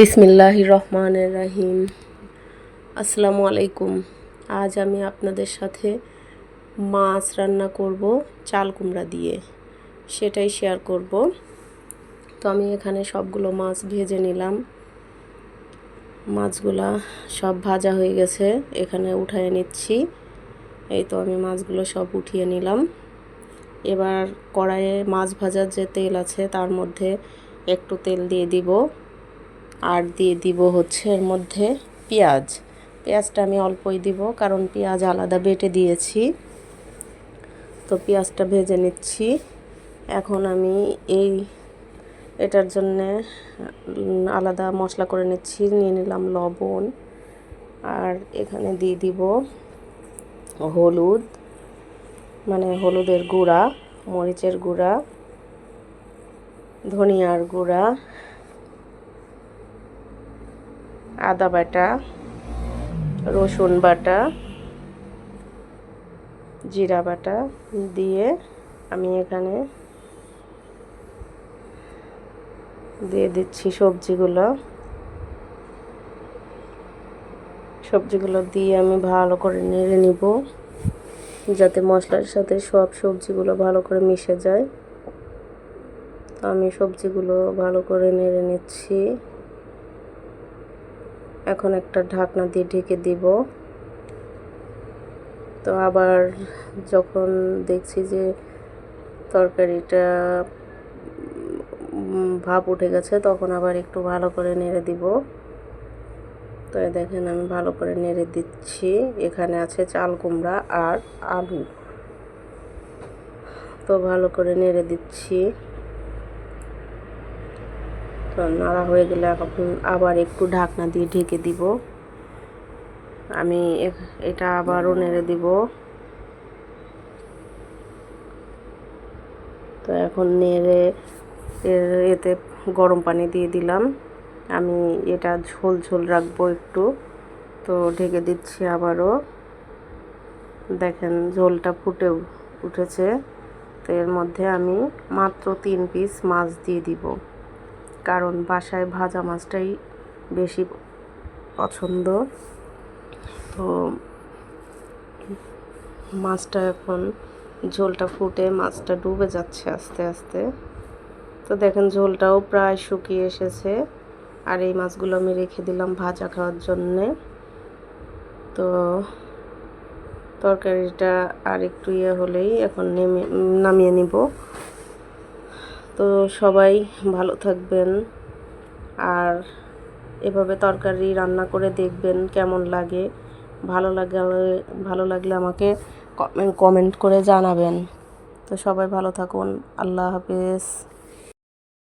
বিসমিল্লাহ রহমান রাহিম। আসসালামু আলাইকুম। আজ আমি আপনাদের সাথে মাছ রান্না করব, চাল কুমড়া দিয়ে। সেটাই শেয়ার করব। তো আমি এখানে সবগুলো মাছ ভেজে নিলাম। মাছগুলা সব ভাজা হয়ে গেছে, এখানে উঠায় নিচ্ছি। এই তো আমি মাছগুলো সব উঠিয়ে নিলাম। এবার কড়াইয়ে মাছ ভাজার যে তেল আছে, তার মধ্যে একটু তেল দিয়ে দিব। আর দিয়ে দিব হচ্ছে এর মধ্যে পেঁয়াজ। পেঁয়াজটা আমি অল্পই দিব, কারণ পেঁয়াজ আলাদা বেটে দিয়েছি। তো পেঁয়াজটা ভেজে নিচ্ছি। এখন আমি এই এটার জন্যে আলাদা মশলা করে নিচ্ছি, নিয়ে নিলাম লবণ। আর এখানে দিয়ে দিব হলুদ মানে হলুদের গুঁড়া, মরিচের গুঁড়া, ধনিয়ার গুঁড়া আদা বাটা, রসুন বাটা, জিরা বাটা দিয়ে আমি এখানে দিয়ে দিচ্ছি সবজিগুলো। সবজিগুলো দিয়ে আমি ভালো করে নেড়ে নিব, যাতে মশলার সাথে সব সবজিগুলো ভালো করে মিশে যায়। আমি সবজিগুলো ভালো করে নেড়ে নিচ্ছি। এখন একটা ঢাকনা দিয়ে ঢেকে দিব। তো আবার যখন দেখছি যে তরকারিটা ভাপ উঠে গেছে, তখন আবার একটু ভালো করে নেড়ে দিব। তো দেখেন আমি ভালো করে নেড়ে দিচ্ছি। এখানে আছে চাল কুমড়া আর আলু। তো ভালো করে নেড়ে দিচ্ছি। তো নাড়া হয়ে গেলে এখন আবার একটু ঢাকনা দিয়ে ঢেকে দিব। আমি এটা আবারও নেড়ে দিব। তো এখন নেড়ে এতে গরম পানি দিয়ে দিলাম। আমি এটা ঝোল ঝোল রাখব একটু। তো ঢেকে দিচ্ছি আবারও। দেখেন ঝোলটা ফুটে উঠেছে। তো এর মধ্যে আমি মাত্র তিন পিস মাছ দিয়ে দিব। কারণ বাসায় ভাজা মাছটাই বেশি পছন্দ। তো মাছটা এখন ঝোলটা ফুটে মাছটা ডুবে যাচ্ছে আস্তে আস্তে। তো দেখেন ঝোলটাও প্রায় শুকিয়ে এসেছে আর এই মাছগুলো আমি রেখে দিলাম ভাজা খাওয়ার জন্যে। তো তরকারিটা আর একটু ইয়ে হলেই এখন নেমে নামিয়ে নিব। তো সবাই ভালো থাকবেন। আর এভাবে তরকারি রান্না করে দেখবেন কেমন লাগে। ভালো লাগলে ভালো লাগলে আমাকে কমেন্ট করে জানাবেন। তো সবাই ভালো থাকুন। আল্লাহ হাফেজ।